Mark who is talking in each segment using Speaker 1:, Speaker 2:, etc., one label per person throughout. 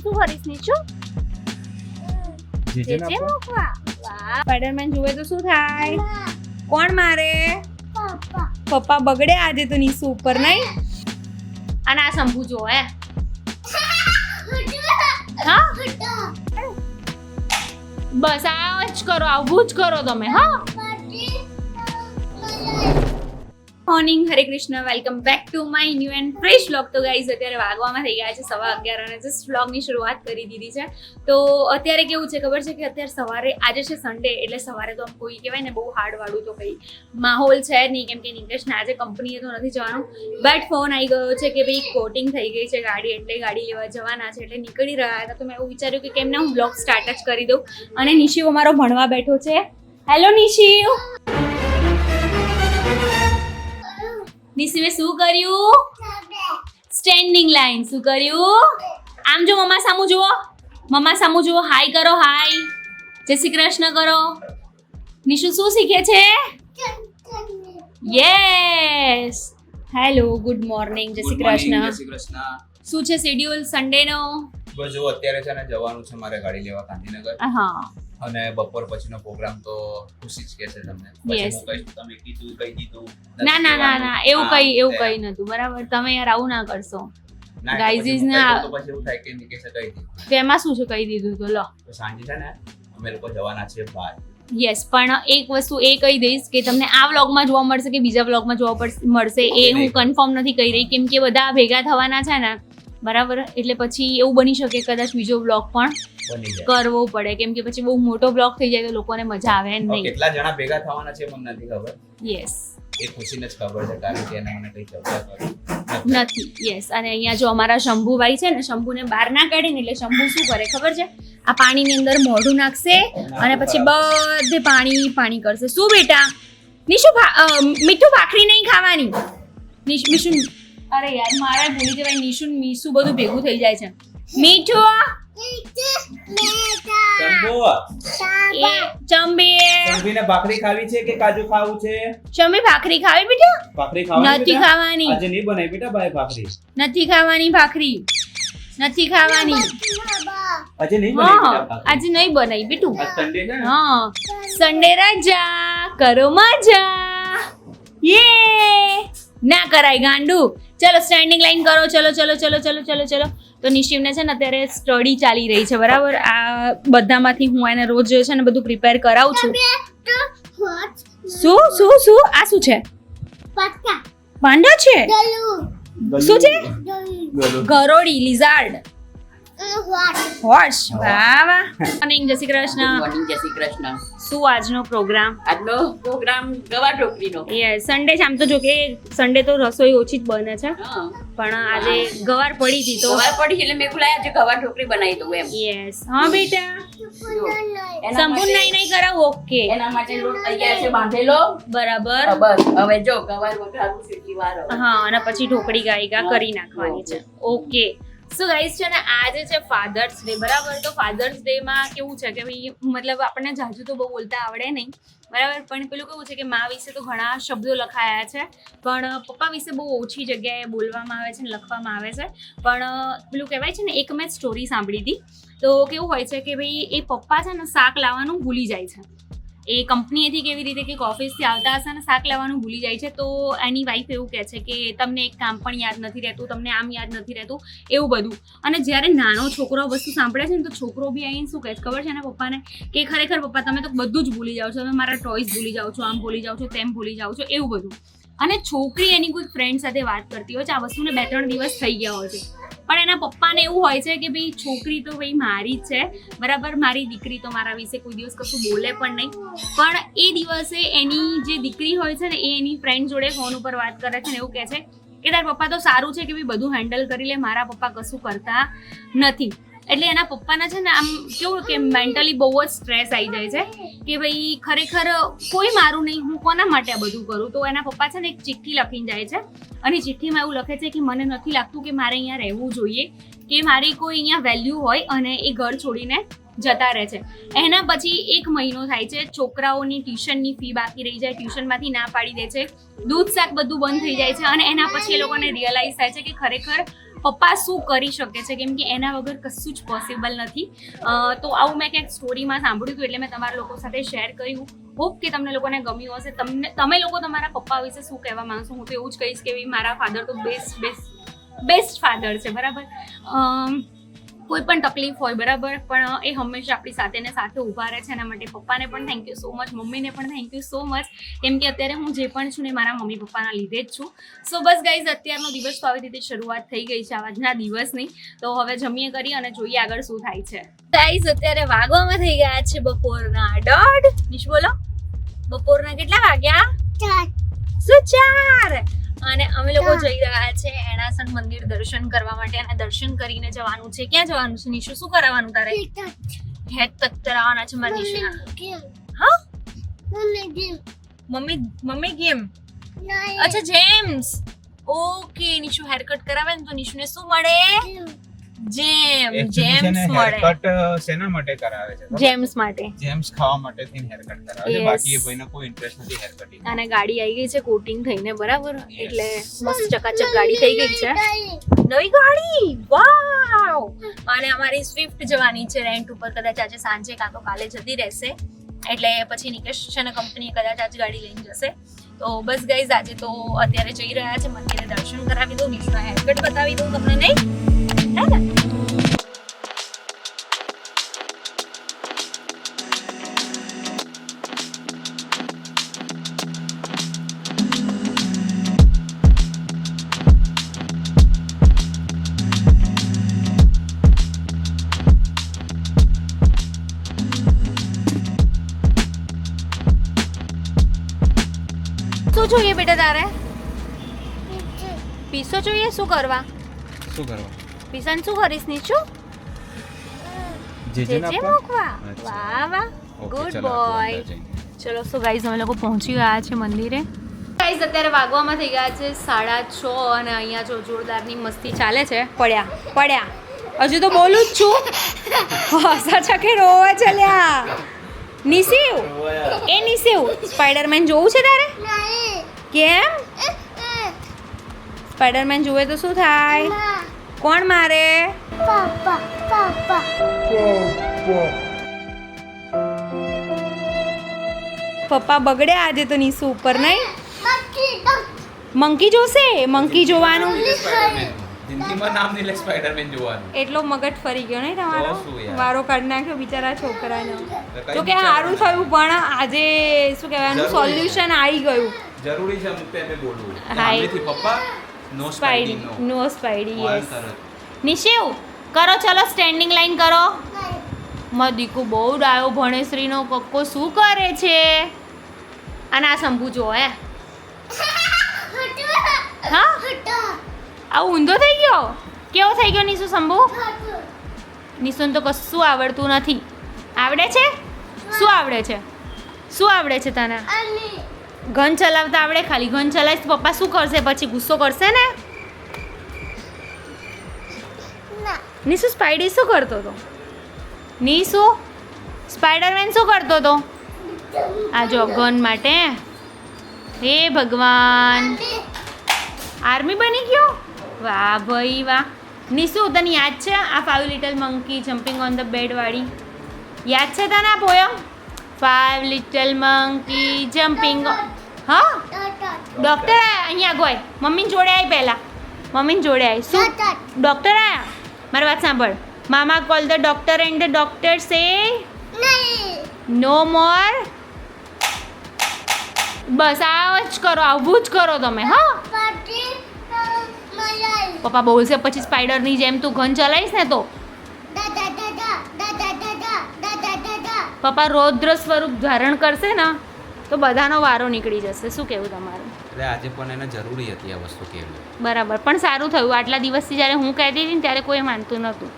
Speaker 1: કરીશ નીચું
Speaker 2: જેજે
Speaker 1: મૂકવા સ્પાઈડરમેન જુએ તો શું થાય? કોણ મારે? પપ્પા. બગડે આજે તો નીસુ ઉપર નહીં? અને આ શંભુ જો હે. બસ આ જ કરો આવું જ કરો તમે હા? Morning Hare Krishna welcome back to my new and fresh vlog તો ગાઈઝ અત્યારે વાગવામાં થઈ ગયા છે સવા અગિયાર અને જસ્ટ વ્લોગની શરૂઆત કરી દીધી છે. તો અત્યારે કેવું છે ખબર છે કે અત્યારે સવારે, આજે છે સન્ડે એટલે સવારે તો આમ કોઈ કહેવાય ને બહુ હાર્ડવાળું તો કંઈ માહોલ છે નહીં, કેમ કે નિકેશને આજે કંપનીએ તો નથી જવાનું. બટ ફોન આવી ગયો છે કે ભાઈ કોટિંગ થઈ ગઈ છે ગાડી, એટલે ગાડી લેવા જવાના છે, એટલે નીકળી રહ્યા હતા. તો મેં એવું વિચાર્યું કે કેમ ના હું બ્લોગ સ્ટાર્ટ જ કરી દઉં. અને નિશિવ અમારો ભણવા બેઠો છે. હેલો નિશિવ. નિશિવે શું કર્યું? સ્ટેન્ડિંગ લાઈન શું કર્યું? આમ જો મમ્મા સામુ જુઓ. મમ્મા સામુ જુઓ. હાય કરો હાય જય શ્રી કૃષ્ણ કરો. નિશુ શું શીખે છે? યસ હેલો ગુડ મોર્નિંગ જય શ્રી
Speaker 2: જય
Speaker 1: કૃષ્ણ.
Speaker 2: શ્રી કૃષ્ણ.
Speaker 1: શું છે શેડ્યુલ સન્ડે નો?
Speaker 2: બસ જો અત્યારે છે ને જવાનું છે મારે ગાડી લેવા ગાંધીનગર.
Speaker 1: હા.
Speaker 2: અને બપોર પછીનો પ્રોગ્રામ તો ખુશી જ કે છે તમને. પછી કહીશ તમે કીધું કઈ દીધું.
Speaker 1: ના ના ના ના એવું કઈ એવું. કઈ નતું. બરાબર તમે યાર આવું ના કરશો.
Speaker 2: ના, પછી કહી
Speaker 1: ના-
Speaker 2: દઉં એવું થાય કે નિકેશે કઈ દીધું.
Speaker 1: તેમાં શું છે કહી દીધું? તો લો.
Speaker 2: તો સાંજે છે ને અમે લોકો જવાના છીએ બહાર.
Speaker 1: યસ પણ એક વસ્તુ એ કહી દઈશ કે તમને આ વ્લોગમાં જોવા મળશે કે બીજા વ્લોગમાં જોવા મળશે એ હું કન્ફર્મ નથી કહી રહી. કેમ કે બધા ભેગા થવાના છે ને બરાબર? એટલે પછી એવું બની શકે કદાચ બીજો બ્લોગ પણ કરવો પડે. કેમ કે પછી બહુ મોટો બ્લોગ થઈ જાય તો લોકોને મજા આવે નહીં.
Speaker 2: કેટલા જણા ભેગા થવાના છે મને નથી ખબર.
Speaker 1: યસ
Speaker 2: એ પૂછીને જ ખબર છે કારણ કે એને મને કઈ ચર્ચા
Speaker 1: નથી. યસ અને અહીંયા જો અમારા શંભુભાઈ છે ને શંભુને બહાર ના કાઢે ને એટલે શંભુ શું કરે ખબર છે? આ પાણીની અંદર મોઢું નાખશે અને પછી બધે પાણી પાણી કરશે. શું બેટા? નિશુ મીઠું ભાખરી નહીં ખાવાની. નિશ અરે યાર મારા ભૂલી જવાય નિશુ મીસુ બધું ભેગું થઈ જાય છે. મીઠું ચંબી
Speaker 2: ભાખરી ખાવી છે કે કાજુ ખાવું છે?
Speaker 1: ચંબી ભાખરી ખાવી બેટા?
Speaker 2: ભાખરી
Speaker 1: નથી ખાવાની.
Speaker 2: આજે નહીં બનાવી બેટા ભાઈ ભાખરી.
Speaker 1: નથી ખાવાની ભાખરી. નથી ખાવાની.
Speaker 2: આજે નહીં
Speaker 1: હા
Speaker 2: બનાવી બેટા ભાખરી.
Speaker 1: આજે નહીં બનાવી બેટું.
Speaker 2: સન્ડે છે
Speaker 1: હા. સન્ડે રજા. કરો મજા. યે ના કરાય ગાંડુ. ચલો સ્ટેન્ડિંગ લાઈન કરો. ચલો ચલો ચલો ચલો ચલો ચલો. તો નિશિવને છે ને અત્યારે સ્ટડી ચાલી રહી છે બરાબર? આ બધામાંથી હું એને રોજ છે ને બધું પ્રિપેર કરાવું છું. શું શું શું? આ શું છે? પાંડા છે? શું છે. ગરોડી લિઝાર્ડ હોર્સ વાહ વાહ. મોર્નિંગ જય શ્રી કૃષ્ણ.
Speaker 3: મોર્નિંગ જય શ્રી કૃષ્ણ.
Speaker 1: શું આજનો પ્રોગ્રામ
Speaker 3: આજનો પ્રોગ્રામ ગવા ઢોકળીનો
Speaker 1: યસ સન્ડે છે. આમ તો જો કે સન્ડે તો રસોઈ ઓછી જ બને છે. પણ આજે ગવાર પડી હતી તો
Speaker 3: ગવાર પડી એટલે મેં બોલાય આજે ગવા ઢોકળી બનાવી દઉં એમ.
Speaker 1: યસ હા બેટા. સંપૂર્ણ નહીં નહીં કરાવ ઓકે.
Speaker 3: એના માટે લોટ તૈયાર છે બાંધેલો.
Speaker 1: બરાબર.
Speaker 3: બસ. હવે જો ગવાર વઘારું છે
Speaker 1: હા અને પછી ઢોકળી ગાયિકા કરી નાખવાની છે. ઓકે. સો ગાઈસ છે ને, આજે છે ફાધર્સ ડે બરાબર? તો ફાધર્સ ડેમાં કેવું છે કે ભાઈ મતલબ આપણને જાજુ તો બહુ બોલતા આવડે નહીં, બરાબર? પણ પેલું કેવું છે કે મા વિશે તો ઘણા શબ્દો લખાયા છે, પણ પપ્પા વિશે બહુ ઓછી જગ્યાએ બોલવામાં આવે છે ને લખવામાં આવે છે. પણ, પેલું કહેવાય છે ને, એક મેં સ્ટોરી સાંભળી હતી. તો કેવું હોય છે કે ભાઈ, એ પપ્પા છે ને શાક લાવવાનું ભૂલી જાય છે. એ કંપનીએથી કેવી રીતે કે ઓફિસથી આવતા હશે ને શાક લેવાનું ભૂલી જાય છે, તો એની વાઈફ એવું કહે છે કે તમને એક કામ પણ યાદ નથી રહેતું, તમને આમ યાદ નથી રહેતું એવું બધું. અને જ્યારે નાનો છોકરો વસ્તુ સાંભળે છે ને, તો છોકરો બી આવીને શું કહે છે? ખબર છે ને પપ્પાને? કે ખરેખર પપ્પા, તમે તો બધું જ ભૂલી જાઓ છો, તમે મારા ટોયસ ભૂલી જાઓ છો, આમ ભૂલી જાઓ છો, તેમ ભૂલી જાઓ છો એવું બધું. અને છોકરી એની કોઈ ફ્રેન્ડ સાથે વાત કરતી હોય છે, આ વસ્તુને બે ત્રણ દિવસ થઈ ગયા હોય છે. પણ એના પપ્પાને એવું હોય છે કે ભાઈ છોકરી તો ભાઈ મારી જ છે. બરાબર, મારી દીકરી તો મારા વિશે કોઈ દિવસ કશું બોલે પણ નહીં. પણ એ દિવસે એની જે દીકરી હોય છે ને, એ એની ફ્રેન્ડ જોડે ફોન ઉપર વાત કરે છે ને એવું કહે છે કે તાર પપ્પા તો સારું છે કે ભાઈ બધું હેન્ડલ કરી લે, મારા પપ્પા કશું કરતા નથી. એટલે એના પપ્પાના છે ને આમ કેવું કે મેન્ટલી બહુ જ સ્ટ્રેસ આવી જાય છે કે ભાઈ ખરેખર કોઈ મારું નહીં, હું કોના માટે આ બધું કરું? તો એના પપ્પા છે ને એક ચિઠ્ઠી લખીને જાય છે. અને ચિઠ્ઠીમાં એવું લખે છે કે મને નથી લાગતું કે મારે અહીંયા રહેવું જોઈએ, કે મારી કોઈ અહીંયા વેલ્યુ હોય અને એ ઘર છોડીને જતા રહે છે. એના પછી એક મહિનો થાય છે, છોકરાઓની ટ્યુશનની ફી બાકી રહી જાય, ટ્યુશનમાંથી ના પાડી દે છે. દૂધ શાક બધું બંધ થઈ જાય છે અને એના પછી એ લોકોને રિયલાઇઝ થાય છે કે ખરેખર પપ્પા શું કરી શકે છે? કેમ કે એના વગર કશું જ પોસિબલ નથી. તો આવું મેં ક્યાંક સ્ટોરીમાં સાંભળ્યું હતું એટલે મેં તમારા લોકો સાથે શેર કર્યું. હોપ કે તમને લોકોને ગમ્યું હશે. તમને, તમે લોકો તમારા પપ્પા વિશે શું કહેવા માંગશો? હું તો એવું જ કહીશ કે મારા ફાધર તો બેસ્ટ બેસ્ટ બેસ્ટ ફાધર છે. બરાબર? કોઈ પણ તકલીફ હોય બરાબર? પણ એ હંમેશા આપણી સાથે ને સાથે ઊભા રહે છે એના માટે પપ્પાને પણ થેન્ક યુ સો મચ મમ્મીને પણ થેન્ક યુ સો મચ કેમ કે અત્યારે હું જે પણ છું ને મારા મમ્મી પપ્પાના લીધે જ છું. સો બસ ગાઈઝ અત્યારનો દિવસ તો આવી રીતે શરૂઆત થઈ ગઈ છે આજના દિવસની. તો હવે જમીએ કરી અને જોઈએ આગળ શું થાય છે. ગાઈઝ અત્યારે વાગવામાં થઈ ગયા છે બપોરના દોઢ. નિશ બોલો. બપોરના કેટલા વાગ્યા? શું ચાર? અને અમે લોકો જઈ રહ્યા છે એણાસન મંદિર દર્શન કરવા માટે અને દર્શન કરીને જવાનું છે. ક્યાં જવાનું છે નિશુ? શું કરાવવાનું તારે? હેડ કટ કરાવવાના છે મારી નિશુ હા? Mummy mummy game? અચ્છા games. Okay Nishu hair cut કરાવે ને તો નિશુને શું મળે? જેમ જેમ્સ મળે.
Speaker 2: શેના માટે કરાવે છે?
Speaker 1: જેમ્સ માટે.
Speaker 2: જેમ્સ ખાવા માટે થઈને હેરકટ કરાવે છે. બાકી એ ભાઈને કોઈ ઇન્ટરેસ્ટ નથી હેર કટિંગ
Speaker 1: અને ગાડી આવી ગઈ છે કોટિંગ થઈને બરાબર? એટલે મસ્ત ચકાચક ગાડી થઈ ગઈ છે. નવી ગાડી? વાવ અને અમારી સ્વિફ્ટ જવાની છે રેન્ટ ઉપર કદાચ આજે સાંજે કાં તો કાલે જતી રહેશે. એટલે પછી નિકેશ છે ને કંપની કદાચ આજ ગાડી લઈને જશે. તો બસ ગાઈઝ આજે તો અત્યારે જઈ રહ્યા છે. મંદિરે દર્શન કરાવી દઉં નિશુના હેરકટ બતાવી દઉં તમને. નહીં શું જોઈએ બેટા તારે પીસો જોઈએ શું કરવા
Speaker 2: શું કરવા
Speaker 1: પીસાને શું કરીશ નીચું
Speaker 2: જે
Speaker 1: જે જે મૂકવા. વાહ વાહ. ગુડ બોય ચલો સો ગાઈઝ અમે લોકો પહોંચી ગયા છે મંદિરે. ગાઈઝ અત્યારે વાગવામાં થઈ ગયા છે સાડા છ અને અહીંયા જો જોરદારની મસ્તી ચાલે છે. પડ્યા પડ્યા. હજુ તો બોલું જ છું. સાચા કે રોવા ચલ્યા. નિસીવ એ નિસીવ સ્પાઈડરમેન જોવું છે તારે? કેમ? સ્પાઈડરમેન જુએ તો શું થાય? કોણ મારે? પપ્પા બગડ્યા આજે તો નીસુ ઉપર નહીં? મંકી જોશે? મંકી જોવાનું?
Speaker 2: જિંદગીમાં નામ નહીં લે સ્પાઈડરમેન જોવાનું.
Speaker 1: એટલો મગજ ફરી ગયો નહીં તમારો? વારો કાઢી નાખ્યો બિચારા છોકરાનો.
Speaker 2: તો
Speaker 1: કે સારું થયું પણ આજે શું કહેવાય એનું સોલ્યુશન આવી ગયું.
Speaker 2: જરૂરી છે અમુક ટાઈમે બોલવું.
Speaker 1: હા,
Speaker 2: પપ્પા નો સ્પાઈડી નો
Speaker 1: સ્પાઈડી યસ નિશિવ કરો ચલો સ્ટેન્ડિંગ લાઈન કરો. મારો દીકુ બહુ ડાયો ભણેશ્રીનો કક્કો શું કરે છે? અને આ શંભુ જો હે. હા? આ ઊંધો થઈ ગયો? કેવો થઈ ગયો નિશુ શંભુ? નિશુને તો કશું આવડતું નથી. આવડે છે? શું આવડે છે? શું આવડે છે તને? ગન ચલાવતા આવડે ખાલી ઘન ચલાવીશ પપ્પા શું કરશે? પછી ગુસ્સો કરશે ને? નીસુ સ્પાઈડી શું કરતો હતો? નીસુ સ્પાઈડરમેન શું કરતો હતો? આ જો ગન માટે હે? ભગવાન. આર્મી બની ગયો? વાહ ભાઈ વાહ. નીસુ તને યાદ છે આ five little monkey jumping on the bed વાળી? યાદ છે તને આ poem five little monkey jumping હા? ડોક્ટર આયા? અહીંયા ગોય મમ્મીને જોડે આવી પહેલા. મમ્મીને જોડે આવી શું? ડોક્ટર આયા? મારી વાત સાંભળ. મામા call the doctor and the doctor say no more બસ આવ જ કરો આવું જ કરો તમે હા? પપ્પા બોલશે પછી સ્પાઈડરની જેમ તું ઘન ચલાવીશ ને તો. પપ્પા રૌદ્ર સ્વરૂપ ધારણ કરશે ને તો બધાનો વારો નીકળી જશે. શું કહેવું તમારું?
Speaker 2: એટલે આજે પણ એને જરૂરી હતી આ વસ્તુ કહેવી.
Speaker 1: બરાબર પણ સારું થયું. આટલા દિવસથી જ્યારે હું કહેતી હતી ને ત્યારે કોઈ માનતું નહોતું.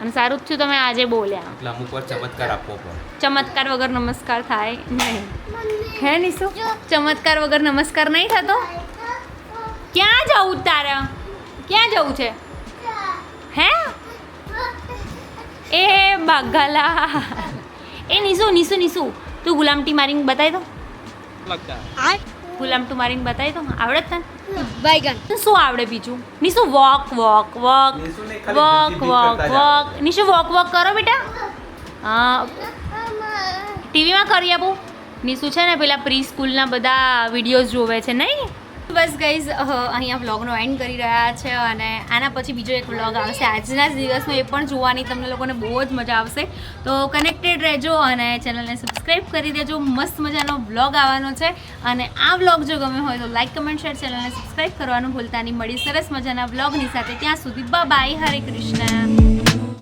Speaker 1: અને સારું જ થયું તમે આજે બોલ્યા.
Speaker 2: એટલે અમુક વાર ચમત્કાર આપવો પડે.
Speaker 1: ચમત્કાર વગર નમસ્કાર થાય નહીં. હે નિશુ? ચમત્કાર વગર નમસ્કાર નહીં થતો? ક્યાં જવું તારે? ક્યાં જવું છે? હે? એ બાગાલા. એ નિશુ નિશુ નિશુ તું ગુલામટી મારીને બતાવી દો આ ગુલામટું મારીને બતાવી દો આવડે તને? બાયગન શું આવડે બીજું? Nishu walk walk walk walk walk walk Nishu walk walk કરો બેટા. ટીવીમાં કરી આપું. નિશુ છે ને પેલા પ્રી સ્કૂલના બધા વિડીયોઝ જોવે છે નહીં? બસ ગઈઝ અહીંયા વ્લોગનો એન્ડ કરી રહ્યા છે અને આના પછી બીજો એક વ્લોગ આવશે. આજના જ દિવસનો એ પણ જોવાની તમને લોકોને બહુ જ મજા આવશે. તો કનેક્ટેડ રહેજો અને ચેનલને સબસ્ક્રાઈબ કરી દેજો. મસ્ત મજાનો વ્લોગ આવવાનો છે. અને આ વ્લોગ જો ગમે હોય તો લાઈક કમેન્ટ શેર ચેનલને સબસ્ક્રાઈબ કરવાનું ભૂલતા નહીં. મળી સરસ મજાના વ્લોગની સાથે. ત્યાં સુધી બાય હરે કૃષ્ણ